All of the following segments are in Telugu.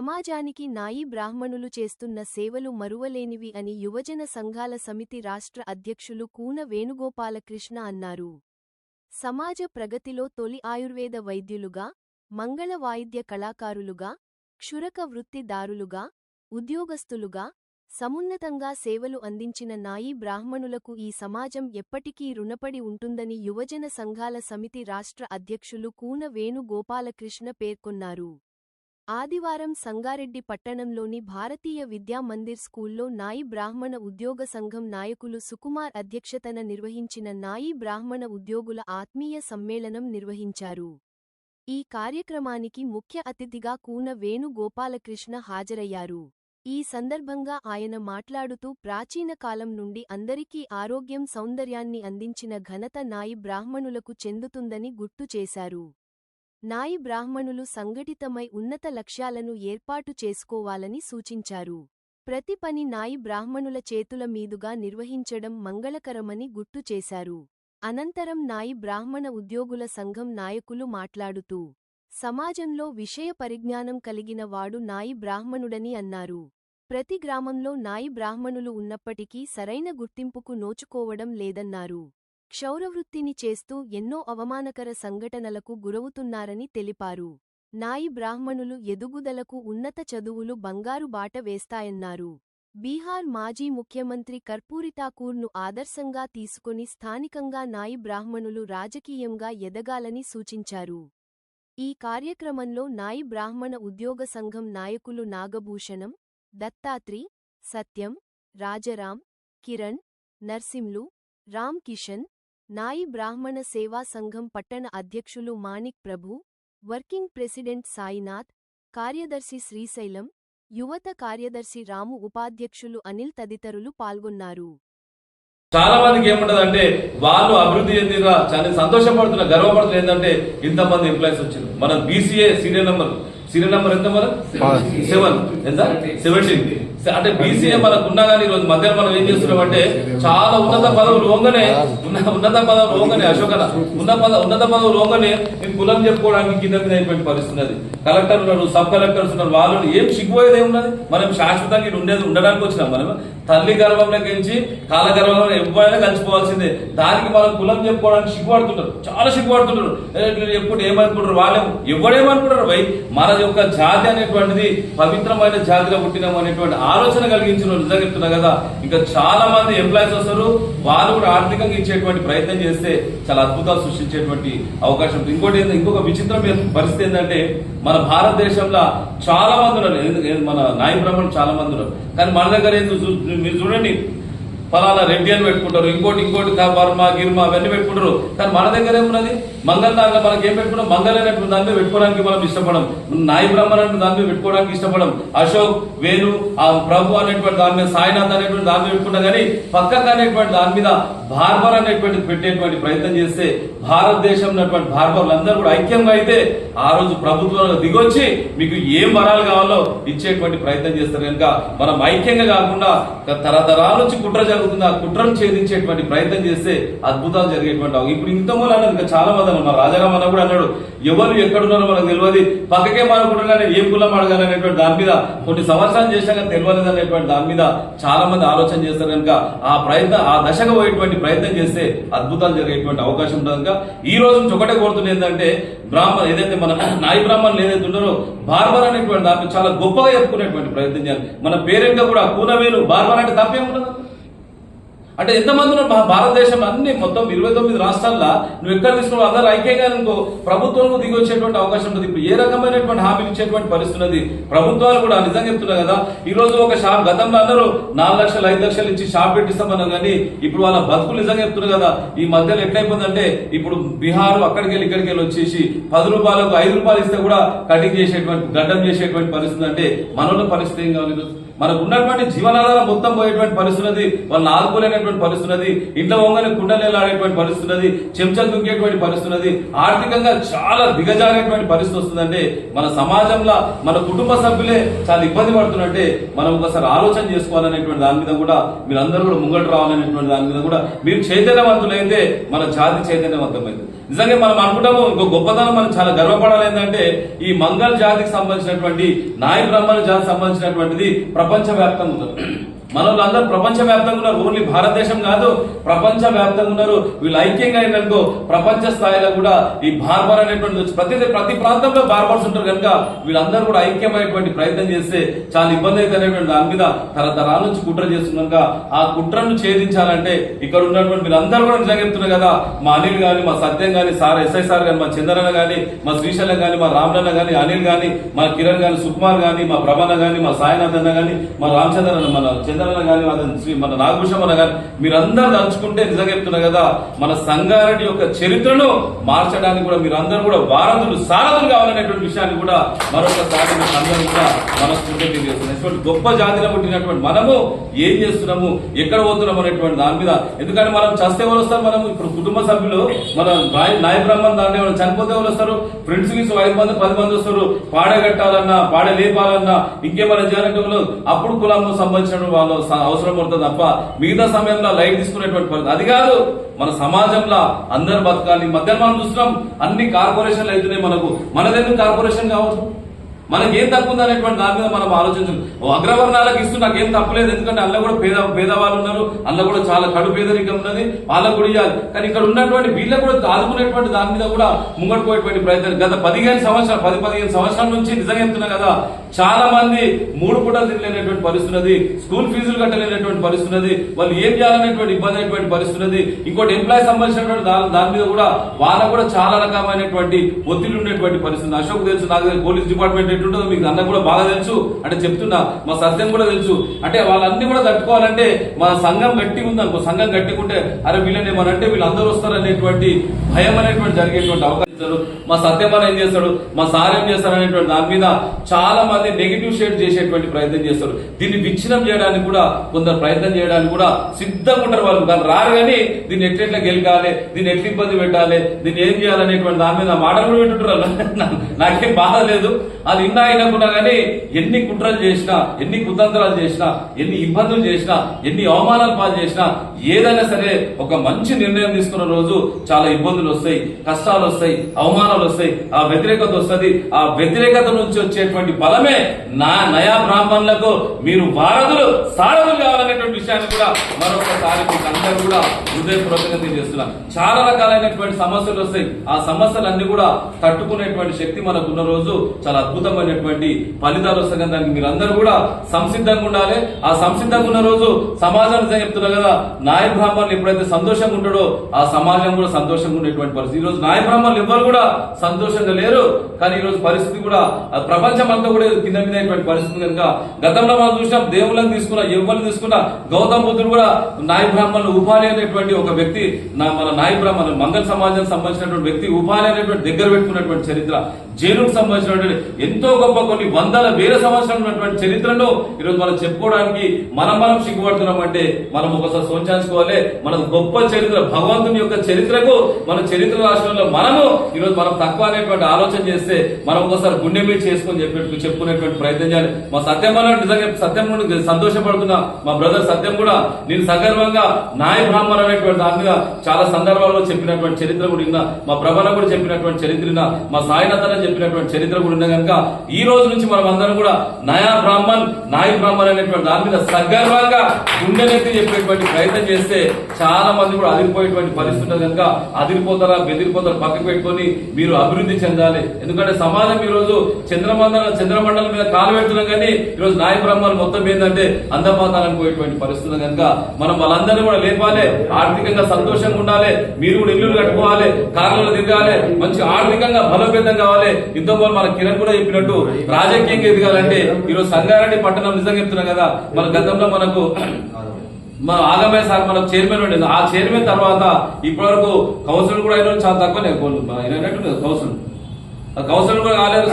సమాజానికి నాయి బ్రాహ్మణులు చేస్తున్న సేవలు మరువలేనివి అని యువజన సంఘాల సమితి రాష్ట్ర అధ్యక్షులు కూన వేణుగోపాలకృష్ణ అన్నారు. సమాజ ప్రగతిలో తొలి ఆయుర్వేద వైద్యులుగా మంగళ వాయిద్య కళాకారులుగా క్షురక వృత్తిదారులుగా ఉద్యోగస్తులుగా సమున్నతంగా సేవలు అందించిన నాయి బ్రాహ్మణులకు ఈ సమాజం ఎప్పటికీ రుణపడి ఉంటుందని యువజన సంఘాల సమితి రాష్ట్ర అధ్యక్షులు కూన వేణుగోపాలకృష్ణ పేర్కొన్నారు. ఆదివారం సంగారెడ్డి పట్టణంలోని భారతీయ విద్యా మందిర్ స్కూల్లో నాయి బ్రాహ్మణ ఉద్యోగ సంఘం నాయకులు సుకుమార్ అధ్యక్షతన నిర్వహించిన నాయి బ్రాహ్మణ ఉద్యోగుల ఆత్మీయ సమ్మేళనం నిర్వహించారు. ఈ కార్యక్రమానికి ముఖ్య అతిథిగా కూన వేణుగోపాలకృష్ణ హాజరయ్యారు. ఈ సందర్భంగా ఆయన మాట్లాడుతూ ప్రాచీన కాలం నుండి అందరికీ ఆరోగ్యం సౌందర్యాన్ని అందించిన ఘనత నాయి బ్రాహ్మణులకు చెందుతుందని గుర్తు చేశారు. నాయి బ్రాహ్మణులు సంఘటితమై ఉన్నత లక్ష్యాలను ఏర్పాటు చేసుకోవాలని సూచించారు. ప్రతి పని నాయి బ్రాహ్మణుల చేతుల మీదుగా నిర్వహించడం మంగళకరమని గుర్తు చేశారు. అనంతరం నాయి బ్రాహ్మణ ఉద్యోగుల సంఘం నాయకులు మాట్లాడుతూ సమాజంలో విషయ పరిజ్ఞానం కలిగిన వాడు నాయి బ్రాహ్మణుడని అన్నారు. ప్రతి గ్రామంలో నాయి బ్రాహ్మణులు ఉన్నప్పటికీ సరైన గుర్తింపుకు నోచుకోవడం లేదన్నారు. క్షౌరవృత్తిని చేస్తూ ఎన్నో అవమానకర సంఘటనలకు గురవుతున్నారని తెలిపారు. నాయి బ్రాహ్మణులు ఎదుగుదలకు ఉన్నత చదువులు బంగారు బాట వేస్తాయన్నారు. బీహార్ మాజీ ముఖ్యమంత్రి కర్పూరి ఠాకూర్ను ఆదర్శంగా తీసుకుని స్థానికంగా నాయి బ్రాహ్మణులు రాజకీయంగా ఎదగాలని సూచించారు. ఈ కార్యక్రమంలో నాయి బ్రాహ్మణ ఉద్యోగ సంఘం నాయకులు నాగభూషణం దత్తాత్రి సత్యం రాజరాం కిరణ్ నర్సింలు రామ్ కిషన్ నాయి బ్రాహ్మణ సేవా సంఘం పట్టణ అధ్యక్షులు మాణిక్ ప్రభు వర్కింగ్ ప్రెసిడెంట్ సాయినాథ్ కార్యదర్శి శ్రీశైలం యువత కార్యదర్శి రాము ఉపాధ్యక్షులు అనిల్ తదితరులు పాల్గొన్నారు. చాలా మందికి ఏముంటది అంటే వాళ్ళు అభివృద్ధి చెందిన చాలా సంతోషపడుతున్న గర్వపడుతున్న ఏంటంటే ఇంతమంది ఎంప్లాయీస్ వచ్చారు మన BCA serial number serial number ఎంత మన సెవెన్. ఎంత? సెవెంటీన్. అంటే బీసీఏ మనకు ఉన్నా కానీ ఈరోజు మధ్యలో మనం ఏం చేస్తున్నాం అంటే చాలా ఉన్నత పదవులు ఉన్న ఉన్నత పదవులు ఓంగనే అశోకన. ఉన్న పద ఉన్నత పదవులు ఓంగనే మేము కులం చెప్పుకోవడానికి కింద మీద అయిపోయిన పరిస్థితి ఉన్నది. కలెక్టర్ ఉన్నారు సబ్ కలెక్టర్స్ ఉన్నారు వాళ్ళు ఏం సిగ్గుపోయేది ఏమున్నది మనం శాశ్వతంగా ఉండేది ఉండడానికి వచ్చినాం మనం. తల్లి గర్భంలోకి నుంచి కాల గర్భంలో ఎవరైనా కలిసిపోవాల్సిందే. దానికి మనం కులం చెప్పుకోవడానికి సిగ్గుపడుతుంటారు. చాలా సిగ్గుపడుతుంటారు. ఎప్పుడు ఏమనుకుంటారు? వాళ్ళే ఎవడేమనుకుంటారు? భయ్ మన యొక్క జాతి అనేటువంటిది పవిత్రమైన జాతిగా పుట్టినాం అనేటువంటి ఆలోచన కలిగించిన నిజంగా చెప్తున్నా కదా. ఇంకా చాలా మంది ఎంప్లాయీస్ వస్తారు. వాళ్ళు కూడా ఆర్థికంగా ఇచ్చేటువంటి ప్రయత్నం చేస్తే చాలా అద్భుతాలు సృష్టించేటువంటి అవకాశం. ఇంకోటి ఇంకొక విచిత్రమైన పరిస్థితి ఏంటంటే మన భారతదేశంలో చాలా మంది ఉన్నారు. ఎందుకు- మన నాయ బ్రాహ్మణులు చాలా మంది ఉన్నారు. కానీ మన దగ్గర చూ- మీరు చూడండి. ఫలానా రెడ్డి అని పెట్టుకుంటారు ఇంకోటి ఇంకోటి కా- వర్మ గిర్మ అవన్నీ పెట్టుకుంటారు. కానీ మన దగ్గర ఏమున్నది? మంగళ దాంట్లో మనకి ఏం పెట్టుకున్నాం? మంగళ అనేటువంటి దాని మీద పెట్టుకోవడానికి మనం ఇష్టపడం. నాయి బ్రహ్మ అంటే దాని మీద పెట్టుకోవడానికి ఇష్టపడం. అశోక్ వేణు ఆ ప్రభు అనేటువంటి దాని మీద సాయినాథ్ అనేటువంటి దాని మీద పెట్టుకున్నా కానీ పక్కకు అనేటువంటి దాని మీద బార్బర్ అనేటువంటి పెట్టేటువంటి ప్రయత్నం చేస్తే భారతదేశం ఉన్నటువంటి బార్బర్లు అందరూ కూడా ఐక్యంగా అయితే ఆ రోజు ప్రభుత్వంలో దిగొచ్చి మీకు ఏం వరాలు కావాలో ఇచ్చేటువంటి ప్రయత్నం చేస్తారు కనుక మనం ఐక్యంగా కాకుండా తరతరాల నుంచి కుట్ర జరుగుతుంది. ఆ కుట్రను ఛేదించేటువంటి ప్రయత్నం చేస్తే అద్భుతాలు జరిగేటువంటి ఇప్పుడు ఇంత మూల అన్నది ఇంకా చాలా మంది అన్నారు. మా రాజారాం అన్న కూడా అన్నాడు ఎవరు ఎక్కడున్నారో మనకు తెలియదు. పక్కకే మారకుండానే ఏం కులం అడగాలనేటువంటి దాని మీద కొన్ని సంవత్సరాలు చేశాక తెలియలేదు అనేటువంటి దాని మీద చాలా మంది ఆలోచన చేస్తారు కనుక ఆ ప్రయత్నం ఆ దశగా పోయేటువంటి ప్రయత్నం చేస్తే అద్భుతాలు జరిగేటువంటి అవకాశం ఉంటుంది కనుక ఈ రోజు నుంచి ఒకటే కోరుతుంది ఏంటంటే బ్రాహ్మణ ఏదైతే మన నాయి బ్రాహ్మణులు ఏదైతే ఉన్నారో బార్బర్ అనేటువంటి దాన్ని చాలా గొప్పగా చెప్పుకునేటువంటి ప్రయత్నం చేయాలి. మన పేరెంట్ కూడా కూనవేలు బార్బర్ అంటే తప్పేముండదు. అంటే ఎంతమంది ఉన్నారు? భారతదేశం అన్ని మొత్తం ఇరవై తొమ్మిది రాష్ట్రాల్లో నువ్వు ఎక్కడ తీసుకున్నావు? అందరూ ఐక్యంగా అనుకో. ప్రభుత్వం దిగి వచ్చేటువంటి అవకాశం ఉంటుంది ఇప్పుడు ఏ రకమైనటువంటి హామీలు ఇచ్చేటువంటి పరిస్థితి ప్రభుత్వాలు కూడా నిజంగా చెప్తున్నా కదా ఈ రోజు ఒక షాప్ గతంలో అందరూ నాలుగు లక్షలు ఐదు లక్షలు ఇచ్చి షాప్ పెట్టిస్తామన్నాం కానీ ఇప్పుడు వాళ్ళ బతుకులు నిజంగా చెప్తున్నారు కదా. ఈ మధ్యలో ఎట్లయిపోయిందంటే ఇప్పుడు బీహార్ అక్కడికి వెళ్ళి ఇక్కడికి వెళ్ళి వచ్చేసి పది రూపాయలకు ఐదు రూపాయలు ఇస్తే కూడా కటింగ్ చేసేటువంటి గడ్డం చేసేటువంటి పరిస్థితి అంటే మనలో పరిస్థితి ఏం కావాలి మనకు ఉన్నటువంటి జీవనాధారం మొత్తం పోయేటువంటి పరిస్థితి వాళ్ళని ఆదుకోలేనటువంటి పరిస్థితి ఇంట్లో వంగని కుండలేలాడేటువంటి ఆడేటువంటి పరిస్థితి చెంచలు దుంకేటువంటి పరిస్థితి ఆర్థికంగా చాలా దిగజారేటువంటి పరిస్థితి వస్తుందంటే మన సమాజంలో మన కుటుంబ సభ్యులే చాలా ఇబ్బంది పడుతున్నట్టే మనం ఒకసారి ఆలోచన చేసుకోవాలనేటువంటి దాని మీద కూడా మీరు అందరూ కూడా ముంగట రావాలనేటువంటి దాని మీద కూడా మీరు చైతన్యవంతులైతే మన జాతి చైతన్యవంతమైంది. నిజంగా మనం అనుకుంటాము ఇంకో గొప్పతనం మనం చాలా గర్వపడాలి ఏంటంటే ఈ మంగళ జాతికి సంబంధించినటువంటి నాయ బ్రహ్మణ జాతికి సంబంధించినటువంటిది ప్రపంచ వ్యాప్తంగా ఉన్నారు అందరూ ప్రపంచ వ్యాప్తంగా ఉన్నారు ఓన్లీ భారతదేశం కాదు ప్రపంచ వ్యాప్తంగా ఉన్నారు వీళ్ళు ఐక్యంగా అయిననుకో ప్రపంచ స్థాయిలో కూడా ఈ బార్బర్ అనేటువంటి ప్రతి ప్రతి ప్రాంతంలో బార్బర్స్ ఉంటారు కనుక వీళ్ళందరూ కూడా ఐక్యమైనటువంటి ప్రయత్నం చేస్తే చాలా ఇబ్బంది అయితే అనేటువంటి దాని మీద తరతరాల నుంచి కుట్ర చేస్తున్నాక ఆ కుట్రను ఛేదించాలంటే ఇక్కడ ఉన్నటువంటి వీళ్ళందరూ కూడా నిజంగా చెప్తున్నారు కదా మా అనిల్ గాని మా సత్యం గాని సార్ ఎస్ఐ సార్ గాని మా చంద్రన్న గాని మా శ్రీశైలం గాని మా రామనన్న గాని అనిల్ గాని మా కిరణ్ గాని సుకుమార్ గాని మా ప్రభాన గాని మా సాయినాథ్ అన్న గాని మా రామచంద్ర మన మన చంద్రన్న కానీ మన శ్రీ మన నాగభూషం కానీ మీరందరూ తలుచుకుంటే నిజంగా చెప్తున్నా కదా మన సంగారెడ్డి యొక్క చరిత్రను మార్చడానికి కూడా మీరందరూ కూడా వారధులు సారథులు కావాలనేటువంటి విషయాన్ని కూడా మరొకసారి అందరూ కూడా మనస్ఫూర్తిగా తెలియజేస్తున్నాం ఇటువంటి గొప్ప జాతిలో పుట్టినటువంటి మనము ఏం చేస్తున్నాము ఎక్కడ పోతున్నాం అనేటువంటి దాని మీద. ఎందుకంటే మనం చస్తే ఎవరు వస్తారు మనం ఇప్పుడు కుటుంబ సభ్యులు మన నాయ బ్రహ్మం దాంట్లో ఎవరు చనిపోతే ఎవరు వస్తారు ఫ్రెండ్స్కి ఐదు మంది పది మంది వస్తారు పాడగట్టాలన్నా పాడ లేపాలన్నా ఇంకేమైనా చేయాలంటే అప్పుడు కులం సంబంధించిన వాళ్ళు స- అవసరం పడుతుంది తప్ప మిగతా సమయంలో లైట్ తీసుకునేటువంటి పరిస్థితి. అది కాదు మన సమాజంలో అందరు బతకాలి. మధ్యాహ్నం మనం చూస్తున్నాం అన్ని కార్పొరేషన్లు అవుతున్నాయి మనకు. మనదెందుకు కార్పొరేషన్ కావచ్చు? మనకి ఏం తక్కువ ఉంది అనేటువంటి దాని మీద మనం ఆలోచించాలి ఓ అగ్రవర్ణాలకు ఇస్తూ నాకేం తప్పలేదు ఎందుకంటే అందులో కూడా పేద పేదవాళ్ళు ఉన్నారు. అందులో కూడా చాలా కడు పేదరికం ఉన్నది. వాళ్ళకు కూడా ఇవ్వాలి కానీ ఇక్కడ ఉన్నటువంటి వీళ్ళకు కూడా ఆదుకునేటువంటి దాని మీద కూడా ముంగడిపోయేటువంటి ప్రయత్నం. గత పదిహేను సంవత్సరాలు పది పదిహేను సంవత్సరాల నుంచి నిజంగా చెప్తున్నా కదా చాలా మంది మూడు పూటలు తినలేనటువంటి పరిస్థితున్నది స్కూల్ ఫీజులు కట్టలేనటువంటి పరిస్థితున్నది వాళ్ళు ఏం చేయాలనేటువంటి ఇబ్బంది అయినటువంటి పరిస్థితున్నది ఇంకోటి ఎంప్లాయ్ సంబంధించినటువంటి దాని దాని మీద కూడా వాళ్ళకు కూడా చాలా రకమైనటువంటి ఒత్తిడి ఉండేటువంటి పరిస్థితి అశోక్ తెలుసు నాకు పోలీస్ డిపార్ట్మెంట్ ఎట్లుంటుందో మీకు అన్న కూడా బాగా తెలుసు అంటే చెప్తున్నా మా సత్యం కూడా తెలుసు. అంటే వాళ్ళన్ని కూడా తట్టుకోవాలంటే మా సంఘం గట్టి ఉంది అనుకో సంఘం గట్టికుంటే అరే వీళ్ళని ఏమనంటే వీళ్ళందరూ వస్తారు అనేటువంటి భయం అనేటువంటి జరిగేటువంటి అవకాశం ఇస్తారు. మా సత్యమని ఏం చేస్తాడు? మా సార్ ఏం చేస్తారు అనేటువంటి దాని మీద చాలా మంది నెగిటివ్ షేడ్ చేసేటువంటి ప్రయత్నం చేస్తారు. దీన్ని విచ్ఛిన్నం చేయడానికి కూడా కొందరు ప్రయత్నం చేయడానికి కూడా సిద్ధంగా ఉంటారు వాళ్ళు. కానీ రారు కానీ దీన్ని ఎట్లెట్లా గెలగాలి దీన్ని ఎట్లా ఇబ్బంది పెట్టాలి దీన్ని ఏం చేయాలనేటువంటి దాని మీద మాటలు కూడా వింటుంటారు నాకేం బాధ లేదు. అది ఇన్నా కూడా కానీ ఎన్ని కుట్రలు చేసినా ఎన్ని కుతంత్రాలు చేసినా ఎన్ని ఇబ్బందులు చేసినా ఎన్ని అవమానాలు పాలు చేసినా ఏదైనా సరే ఒక మంచి నిర్ణయం తీసుకున్న రోజు చాలా ఇబ్బందులు వస్తాయి కష్టాలు వస్తాయి అవమానాలు వస్తాయి ఆ వ్యతిరేకత వస్తుంది. ఆ వ్యతిరేకత నుంచి వచ్చేటువంటి బలమే నా నయా బ్రాహ్మణులకు. మీరు వారధులు సారథులు కావాలనేటువంటి విషయాన్ని కూడా మరొకసారి మీకు అందరూ కూడా హృదయపూర్వకంగా తెలియజేస్తున్నా చాలా రకాలైనటువంటి సమస్యలు వస్తాయి. ఆ సమస్యలన్నీ కూడా తట్టుకునేటువంటి శక్తి మనకు ఉన్న రోజు చాలా అద్భుతమైనటువంటి ఫలితాలు వస్తాయి. కదా దానికి మీరు అందరూ కూడా సంసిద్ధంగా ఉండాలి. ఆ సంసిద్ధంగా ఉన్న రోజు సమాజం చెప్తున్నారు కదా నాయ బ్రాహ్మణులు ఎప్పుడైతే సంతోషంగా ఉంటాడో ఆ సమాజం కూడా సంతోషంగా ఉండేటువంటి పరిస్థితి. ఈ రోజు నాయ బ్రాహ్మణులు ఎవరు కూడా సంతోషంగా లేరు. కానీ ఈ రోజు పరిస్థితి కూడా ప్రపంచం అంతా కూడా కింద మీద అయినటువంటి పరిస్థితి కనుక గతంలో మనం చూసినాం దేవుళ్ళని తీసుకున్న ఎవరిని తీసుకున్న గౌతమ బుద్ధుడు కూడా నాయ బ్రాహ్మణులు ఉపాలి అనేటువంటి ఒక వ్యక్తి మన నాయ బ్రాహ్మణులు మంగళ సమాజానికి సంబంధించినటువంటి వ్యక్తి ఉపాలి అనేటువంటి దగ్గర పెట్టుకున్నటువంటి చరిత్ర. జైలుకు సంబంధించినటువంటి ఎంతో గొప్ప కొన్ని వందల వేల సంవత్సరాలు ఉన్నటువంటి చరిత్రను ఈరోజు మనం చెప్పుకోవడానికి మనం మనం సిగ్గుపడుతున్నాం అంటే మనం ఒకసారి సోచాల్చుకోవాలి మన గొప్ప చరిత్ర భగవంతుని యొక్క చరిత్రకు మన చరిత్ర రాష్ట్రంలో మనము ఈరోజు మనం తక్కువ అనేటువంటి ఆలోచన చేస్తే మనం ఒకసారి గుండె మీద చేసుకొని చెప్పి చెప్పుకునేటువంటి ప్రయత్నం చేయాలి. మా సత్యం అన్న నిజంగా సత్యం నుండి సంతోషపడుతున్నా. మా బ్రదర్ సత్యం కూడా నేను సగర్వంగా నాయ బ్రాహ్మణ అనేటువంటి దాని మీద చాలా సందర్భాల్లో చెప్పినటువంటి చరిత్ర కూడా మా ప్రభల కూడా చెప్పినటువంటి చరిత్ర విన్నా. మా సాయినాథన చెప్పినటువంటి చరిత్ర కూడా ఉన్నా కనుక ఈ రోజు నుంచి మనం అందరం కూడా నయా బ్రాహ్మణ్ నాయ బ్రాహ్మణ్ అనేటువంటి దాని మీద సగర్వంగా గుండెనెత్తి చెప్పేటువంటి ప్రయత్నం చేస్తే చాలా మంది కూడా అదిరిపోయేటువంటి పరిస్థితి ఉంటుంది కనుక అదిరిపోతారా బెదిరిపోతారా పక్కకు పెట్టుకొని మీరు అభివృద్ధి చెందాలి. ఎందుకంటే సమాజం ఈ రోజు చంద్రమండల చంద్రమండలం మీద కాలు పెడుతున్నాం కానీ ఈ రోజు నాయ బ్రాహ్మణ్ మొత్తం ఏంటంటే అందపాతాలని పోయేటువంటి పరిస్థితి ఉంది కనుక మనం వాళ్ళందరినీ కూడా లేపాలి ఆర్థికంగా సంతోషంగా ఉండాలి మీరు కూడా ఇల్లు కట్టుకోవాలి కార్లలో తిరగాలి మంచి ఆర్థికంగా బలోపేతం కావాలి ఇంతో పాటు మన కిరణ్ కూడా చెప్పినట్టు రాజకీయంగా ఎదగాలంటే ఈరోజు సంగారెడ్డి పట్టణం నిజంగా చెప్తున్నాం కదా. మన గతంలో మనకు మా ఆగమయ్య సార్ మనకు చైర్మన్ ఉండేది. ఆ చైర్మన్ తర్వాత ఇప్పటి వరకు కౌన్సిల్ కూడా అయిన చాలా ఆయన అయినట్టు కౌన్సిల్ కౌన్సిలర్ కూడా కాలేరు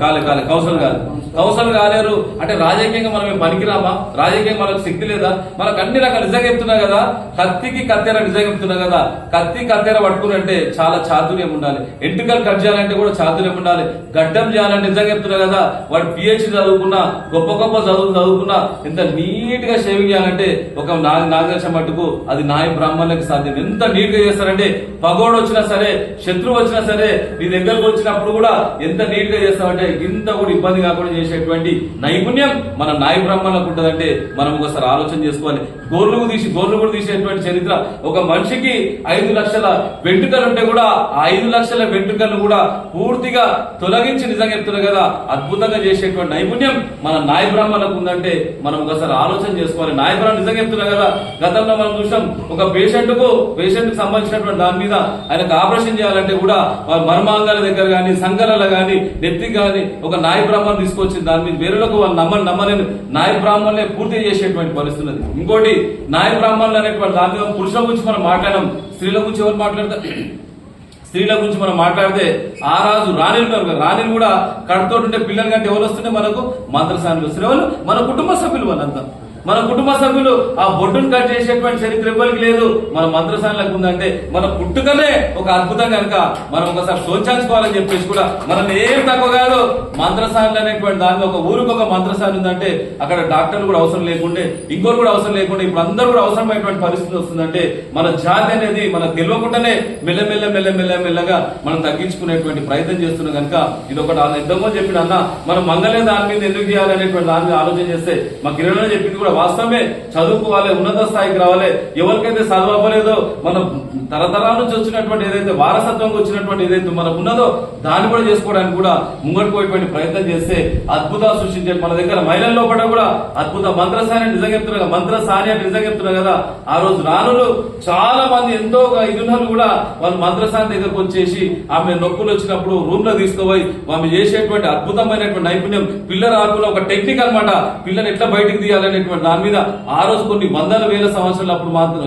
కాలే కాలే కౌన్సిలర్ కాదు. కౌన్సిలర్ కాలేరు. అంటే రాజకీయంగా మనం ఏం పనికిరామా? రాజకీయంగా మనకు శక్తి లేదా? మనకు అన్ని రకాల నిజంగా చెప్తున్నా కదా. కత్తికి కత్తెర నిజంగా చెప్తున్నా కదా. కత్తి కత్తెర పట్టుకున్నట్టే చాలా చాతుర్యం ఉండాలి. ఎంటుకలు కట్ చేయాలంటే కూడా చాతుర్యం ఉండాలి. గడ్డం చేయాలంటే నిజంగా చెప్తున్నా కదా. వాడు పిహెచ్డి చదువుకున్నా గొప్ప గొప్ప చదువు చదువుకున్నా ఎంత నీట్గా షేవింగ్ చేయాలంటే ఒక నాగ నాగదర్శ మట్టుకు అది నాయ బ్రాహ్మణులకు సాధ్యం. ఎంత నీట్గా చేస్తారంటే పగోడు వచ్చినా సరే శత్రువు వచ్చినా సరే నీ దగ్గరకు వచ్చినప్పుడు కూడా ఎంత నీట్గా చేస్తామంటే ఇంత కూడా ఇబ్బంది కాకుండా చేసేటువంటి నైపుణ్యం మన నాయ బ్రాహ్మణులకు ఉంటదంటే మనం ఒకసారి ఆలోచన చేసుకోవాలి. గోర్లు తీసి గోర్లు కూడా తీసేటువంటి చరిత్ర. ఒక మనిషికి ఐదు లక్షల వెంట్రుకలు ఉంటే కూడా ఆ ఐదు లక్షల వెంట్రుకలు కూడా పూర్తిగా తొలగించి నిజంగా చెప్తున్నా కదా అద్భుతంగా చేసేటువంటి నైపుణ్యం మన నాయ బ్రాహ్మణులకు ఉందంటే మనం ఒకసారి ఆలోచన చేసుకోవాలి. నాయ బ్రాహ్మణ నిజంగా చెప్తున్నా కదా గతంలో మనం చూసాం ఒక పేషెంట్కు పేషెంట్కు సంబంధించినటువంటి దాని మీద ఆయనకు ఆపరేషన్ చేయాలంటే కూడా వాళ్ళ మర్మాంగాల దగ్గర కానీ సంఘాలలో కానీ నెత్తి కానీ ఒక నాయ బ్రాహ్మణ్ తీసుకొచ్చి దాని మీద వేరులకు వాళ్ళు నమ్మని నమ్మలేని నాయ బ్రాహ్మణులే పూర్తి చేసేటువంటి పరిస్థితి ఇంకోటి నాయ బ్రాహ్మణులు అనేటువంటి దాని మీద పురుషుల గురించి మనం మాట్లాడడం స్త్రీల గురించి ఎవరు మాట్లాడతారు? స్త్రీల గురించి మనం మాట్లాడితే ఆ రాజు రాణిలు ఉన్నారు కదా, రాణిలు కూడా కడుతోటి ఉండే పిల్లలు కంటే ఎవరు వస్తుంటే మనకు? మంత్రసానులు వస్తున్న వాళ్ళు మన కుటుంబ సభ్యులు వాళ్ళంతా. మన కుటుంబ సభ్యులు ఆ బొడ్డును కట్ చేసేటువంటి చరిత్ర ఎవరికి లేదు? మన మంత్రసానులకు ఉందంటే మన పుట్టుకనే ఒక అద్భుతం కనుక మనం ఒకసారి సోచాల్చుకోవాలని చెప్పేసి కూడా మనం ఏం తక్కువ కాదు. మంత్రసానులు అనేటువంటి దానిలో ఒక ఊరికి ఒక మంత్రసాని ఉందంటే అక్కడ డాక్టర్లు కూడా అవసరం లేకుండే ఇంకోరు కూడా అవసరం లేకుండా ఇప్పుడు అందరూ కూడా అవసరమైనటువంటి పరిస్థితి వస్తుందంటే మన జాతి అనేది మనకు తెలియకుండానే మెల్లమెల్ల మెల్లమెల్ల మెల్లగా మనం తగ్గించుకునేటువంటి ప్రయత్నం చేస్తున్నాం కనుక ఇది ఒకటి ఎంతమంది చెప్పిన అన్న మనం మంగళే దాని మీద ఎందుకు చేయాలనేటువంటి దాని మీద ఆలోచన చేస్తే మా కిరణ్ చెప్పింది కూడా వాస్తవమే చదువుకోవాలి ఉన్నత స్థాయికి రావాలి. ఎవరికైతే చదవలేదో మన తరతరాల నుంచి వచ్చినటువంటి ఏదైతే వారసత్వంగా వచ్చినటువంటి ఏదైతే మనకు ఉన్నదో దాన్ని కూడా చేసుకోవడానికి కూడా ముంగడిపోయేటువంటి ప్రయత్నం చేస్తే అద్భుతాలు సృష్టించే మన దగ్గర మహిళల లోపల కూడా అద్భుత మంత్రసాని అని నిజంగా మంత్ర కదా, మంత్రసాని అని నిజంగా చెప్తున్నా కదా. ఆ రోజు రానులు చాలా మంది ఎంతో ఇదున్నలు కూడా వాళ్ళు మంత్రసాని దగ్గరకు వచ్చేసి ఆమె నొప్పులు వచ్చినప్పుడు రూమ్లో తీసుకుపోయి ఆమె చేసేటువంటి అద్భుతమైనటువంటి నైపుణ్యం పిల్లల ఆకులో ఒక టెక్నిక్ అన్నమాట. పిల్లని ఎట్లా బయటికి తీయాలనేటువంటి దాని మీద ఆ రోజు కొన్ని వందల వేల సంవత్సరాలు అప్పుడు మాత్రం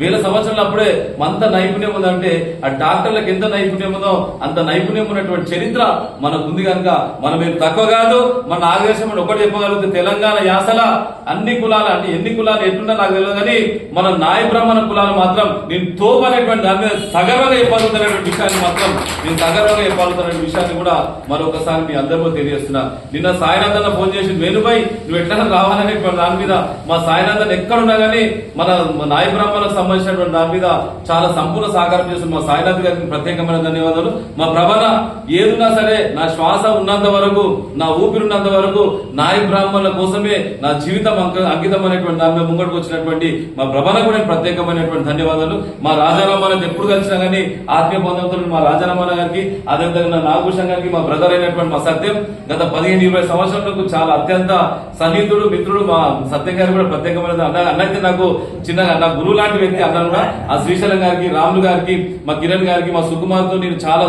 వేల సంవత్సరాలు అప్పుడే అంత నైపుణ్యం ఉందంటే ఆ డాక్టర్లకు ఎంత నైపుణ్యం ఉందో అంత నైపుణ్యం ఉన్నటువంటి చరిత్ర మనకు ఉంది కనుక మనం ఏం తక్కువ కాదు మన ఆదేశం ఒకటి చెప్పగలిగితే తెలంగాణ యాసల అన్ని కులాలు అంటే ఎన్ని కులాలు ఎట్టున్నా నాకు తెలియదు కానీ మన నాయ బ్రాహ్మణ కులాలు మాత్రం నేను తోపనేటువంటి దాని మీద సగర్వంగా చెప్పగలుగుతున్నటువంటి విషయాన్ని మాత్రం నేను సగర్వంగా చెప్పగలుగుతున్న విషయాన్ని కూడా మరొకసారి మీ అందరికీ తెలియజేస్తున్నా. నిన్న సాయినాథ్ ఫోన్ చేసి వేణుపై నువ్వు ఎట్లా రావాలనేటువంటి దాని మీద మా సాయినాథన్ ఎక్కడున్నా కానీ మన నాయ బ్రాహ్మణులకు సంబంధించినటువంటి దాని మీద చాలా సంపూర్ణ సహకారం చేస్తున్న మా సాయినాథ్ గారికి ప్రత్యేకమైన ధన్యవాదాలు. మా ప్రభన ఏదున్నా సరే నా శ్వాస ఉన్నంత వరకు నా ఊపిరి ఉన్నంత వరకు నాయ బ్రాహ్మణుల కోసమే నా జీవితం అంకితం అనేటువంటి దాని మీద ముంగడుకు వచ్చినటువంటి మా ప్రభన కూడా ప్రత్యేకమైనటువంటి ధన్యవాదాలు. మా రాజారామాన్ని ఎప్పుడు కలిసినా కానీ ఆత్మీయ బంధువులు మా రాజారామాన గారికి అదేవిధంగా నా నాగభూషణ్ గారికి మా బ్రదర్ అయినటువంటి మా సత్యం గత పదిహేను ఇరవై సంవత్సరాలకు చాలా అత్యంత సన్నిహితుడు మిత్రుడు మా సత్యం గారు కూడా ప్రత్యేకమైన అన్న అన్నైతే నాకు చిన్నగా నా గురువు లాంటి వ్యక్తి అన్నాను కూడా ఆ శ్రీశైలం గారికి రాములు గారికి మా కిరణ్ గారికి మా సుకుమార్తో నేను చాలా